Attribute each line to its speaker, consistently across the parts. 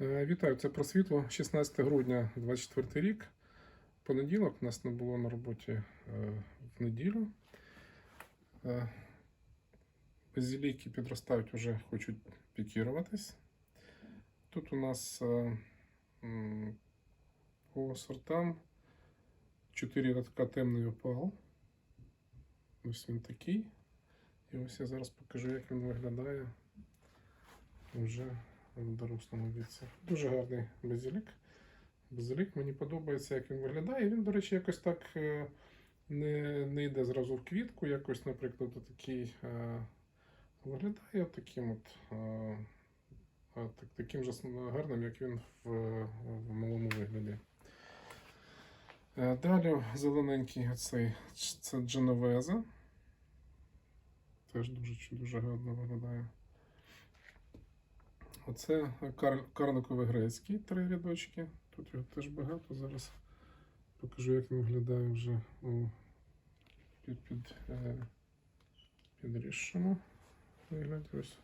Speaker 1: Е, Вітаю, це про світло. 16 грудня 24 рік. Понеділок нас не було на роботі е, в неділю. Е, підростають, вже хочуть пікіруватись. Тут у нас по сортам 4 рядка темний опал. Ось він такий. І ось я зараз покажу, як він виглядає вже в дорослому. Дуже гарний базилік. Базилік мені подобається, як він виглядає. Він, до речі, якось так е, не, не йде зразу в квітку. Якось, наприклад, такий е, виглядає таким от. е, так, таким же гарним, як він в, в малому вигляді. Далі зелененький оцей ч- це Дженовеза. Теж дуже, дуже гарно виглядає. Оце кар... карликовий грецький, три рядочки. Тут його теж багато. Зараз покажу, як він виглядає вже у під, під, е, вигляді. Ось.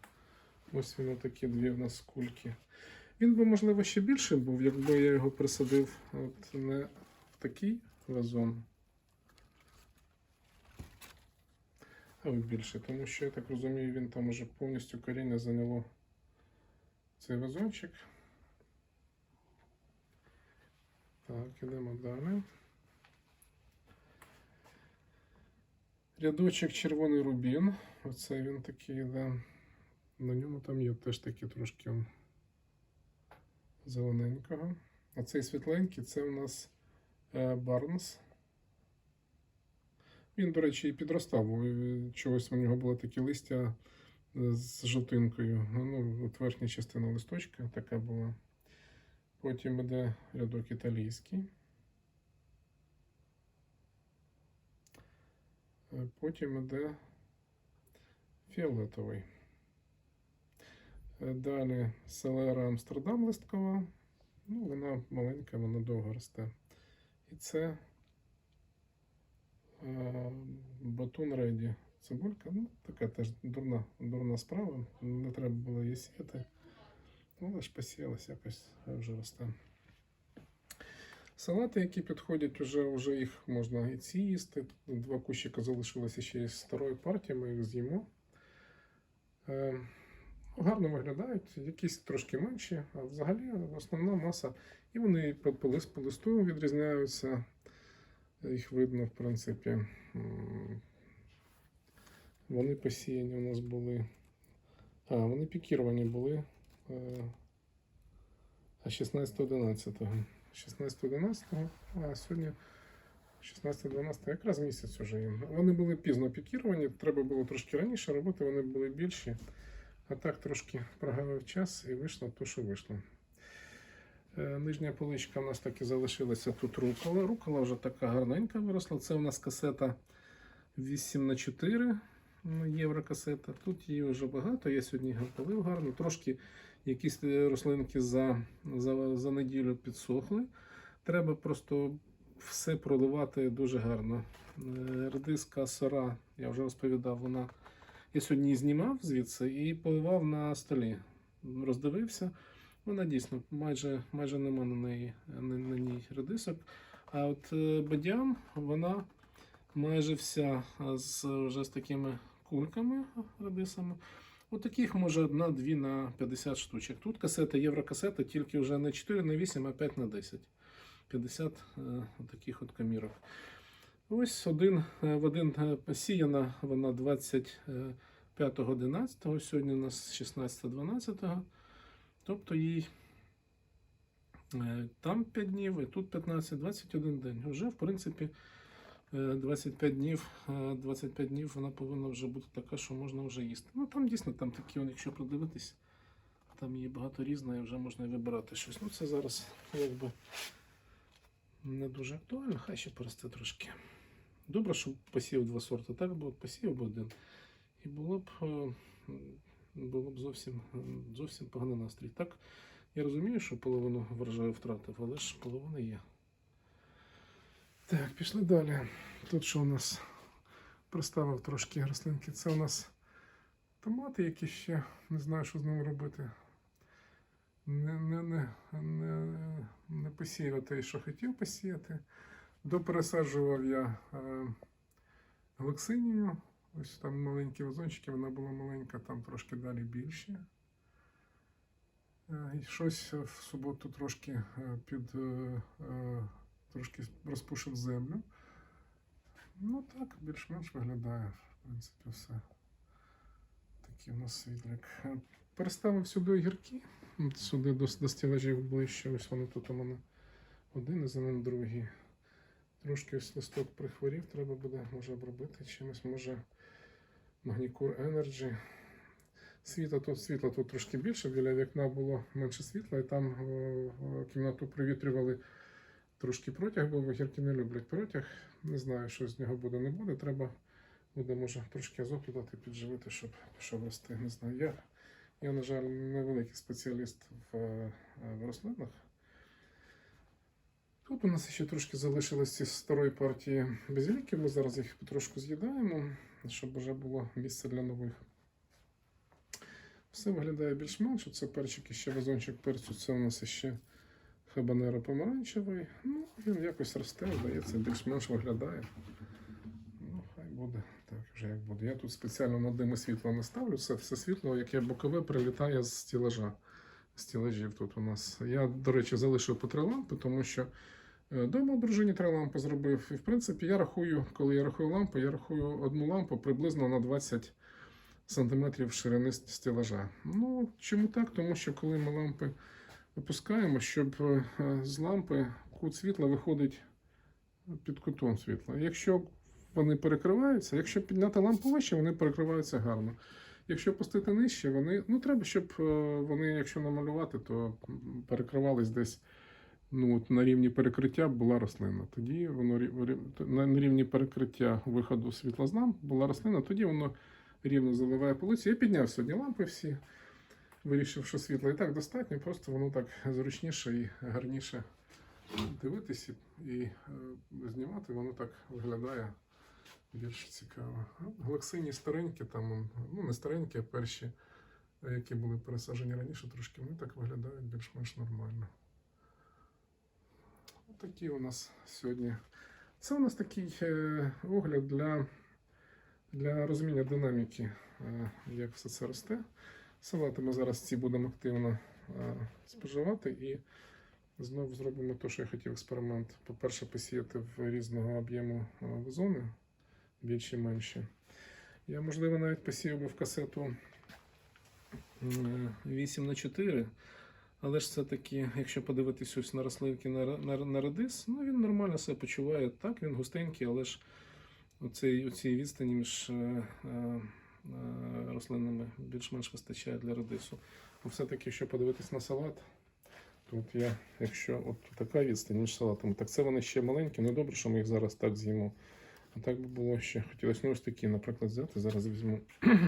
Speaker 1: Ось він такі дві в нас кульки. Він би, можливо, ще більший був, якби я його присадив от не в такий вазон. А більше, тому що я так розумію, він там уже повністю коріння зайняло цей вазончик. Так, ідемо далі. Рядочок червоний рубін. Оце він такий йде. На ньому там є теж такі трошки зелененького. А цей світленький це у нас е, Барнс. Він, до речі, і підростав, е, чогось у нього було такі листя е, з жовтинкою. Ну, от верхня частина листочка така була. Потім іде рядок італійський. Е, Потім іде фіолетовий. Е, Далі селера Амстердам листкова. Ну, вона маленька, вона довго росте. І це е, батон реді. Цибулька, ну, така теж дурна, дурна справа. Не треба було її сіяти. Але ж посіялась якось вже росте. Салати, які підходять, вже, вже їх можна і ці їсти. Два кущика залишилося ще із старої партії, ми їх з'їмо. Е, ну, гарно виглядають, якісь трошки менші, а взагалі основна маса. І вони по листу відрізняються. Їх видно, в принципі. Вони посіяні у нас були. А, вони пікіровані були. е, А 16-11. 16-11, а сьогодні 16-12, якраз місяць уже їм. Вони були пізно пікіровані, треба було трошки раніше робити, вони були більші. А так трошки прогавив час і вийшло то, що вийшло. Е, Нижня поличка у нас так і залишилася тут рукола. Рукола вже така гарненька виросла. Це у нас касета 8х4 євро касета. Тут її вже багато. Я сьогодні полив гарно. Трошки якісь е, рослинки за, за, за неділю підсохли. Треба просто все проливати дуже гарно. Е, Редиска сора, я вже розповідав, вона. Я сьогодні знімав звідси і поливав на столі. Роздивився. Вона дійсно майже, майже нема на неї на, на ній редисок. А от е, бадян, вона майже вся з вже з такими кульками редисами. От може одна-дві на 50 штучок. Тут касета, єврокасета, тільки вже не 4 на 8, а 5 на 10. 50 е, таких от камірок. Ось один е, в один е, посіяна вона 25.11. Сьогодні у нас 16.12. Тобто їй е, там 5 днів, і тут 15, 21 день. Вже, в принципі, 25 днів, е, 25 днів вона повинна вже бути така, що можна вже їсти. Ну там дійсно там такі, якщо придивитись, там є багато різної, вже можна вибирати щось. Ну це зараз якби не дуже актуально, хай ще поросте трошки. Добре, що посів два сорти, так би посів би один. І було б, е, було б зовсім, зовсім поганий настрій. Так, я розумію, що половину врожаю втратив, але ж половина є. Так, пішли далі. Тут що у нас приставив трошки рослинки. Це у нас томати, які ще не знаю, що з ними робити. Не, не, не не, не, посіяв те, що хотів посіяти. Допересаджував я е, глексинію. Ось там маленькі вазончики, вона була маленька, там трошки далі більші. Е, щось в суботу трошки е, під е, трошки розпушив землю. Ну так, більш-менш виглядає, в принципі, все. Такий у нас світлик. Переставив сюди огірки. Сюди до, до стілажів ближче. Ось вони тут у мене один і за ним другий. Трошки ось листок прихворів, треба буде може обробити чимось, може Магнікур Energy. Світла тут, світла тут трошки більше, біля вікна було менше світла, і там о, о, кімнату провітрювали трошки протяг, бо огірки не люблять протяг. Не знаю, що з нього буде, не буде. Треба буде, може, трошки азоту дати, підживити, щоб пішов рости. Не знаю. Я, я на жаль, не великий спеціаліст в, е, в рослинах. Тут у нас ще трошки залишилось із старої партії базиліків. Ми зараз їх потрошку з'їдаємо, щоб вже було місце для нових. Все виглядає більш-менш. Це перчик і ще вазончик перцю. Це у нас ще хабанеро помаранчевий. Ну, він якось росте, здається, більш-менш виглядає. Ну, хай буде так, вже як буде. Я тут спеціально на дими світла не ставлю. Це все світло, яке бокове прилітає з стілажа. Стілажів тут у нас. Я, до речі, залишив по три лампи, тому що е, дома дружині три лампи зробив. І в принципі, я рахую, коли я рахую лампи, я рахую одну лампу приблизно на 20 сантиметрів ширини стілажа. Ну, чому так? Тому що коли ми лампи випускаємо, щоб е, з лампи кут світла виходить під кутом світла. Якщо вони перекриваються, якщо підняти лампу вище, вони перекриваються гарно. Якщо пустити нижче, вони. Ну, треба, щоб е, вони, якщо намалювати, то перекривались десь ну, от на рівні перекриття була рослина. Тоді воно на рівні перекриття виходу світла з ламп була рослина, тоді воно рівно заливає полиці. Я підняв сьогодні лампи всі, вирішив, що світла і так достатньо, просто воно так зручніше і гарніше дивитись і, е, знімати, воно так виглядає більш цікаво. А старенькі, там, ну не старенькі, а перші, е, які були пересаджені раніше, трошки вони так виглядають більш-менш нормально. Такі у нас сьогодні. Це у нас такий е, огляд для, для розуміння динаміки, як все це росте. Салати ми зараз ці будемо активно е, споживати і знову зробимо те, що я хотів експеримент. По-перше, посіяти в різного об'єму е, вазони, більші менші. Я, можливо, навіть посіяв би в касету 8 на 4 але ж все-таки, якщо подивитись ось на рослинки на, на, на редис, ну він нормально себе почуває. Так, він густенький, але ж оцей, оцій відстані між е, е, рослинами більш-менш вистачає для редису. А все-таки, якщо подивитись на салат, то я, якщо от така відстань між салатами, так це вони ще маленькі, ну добре, що ми їх зараз так з'їмо. А так би було ще. Хотілося ну, ось такі, наприклад, взяти. Зараз візьму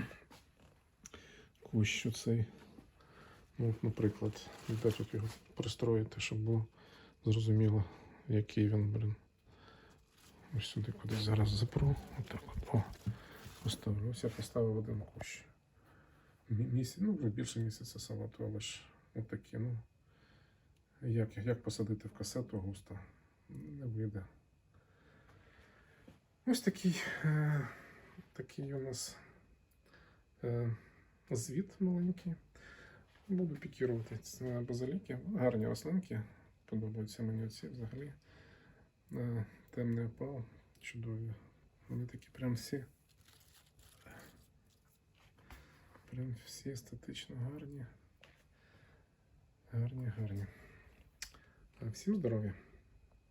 Speaker 1: кущ оцей. Ну, наприклад, де тут його пристроїти, щоб було зрозуміло, який він, блін. Ось сюди кудись зараз запру. Отак от. Поставлю. Ось я поставив один кущ. Місяць, ну, вже більше місяця салату, але ж отакі, ну. Як, як посадити в касету густо? Не вийде. Ось такий, е, такий у нас е, звіт маленький. Буду пікірувати ці базиліки. Гарні рослинки. Подобаються мені оці взагалі. Е, Темний опал. Чудові. Вони такі прям всі. Прям всі естетично гарні. Гарні, гарні. Так, всім здоров'я.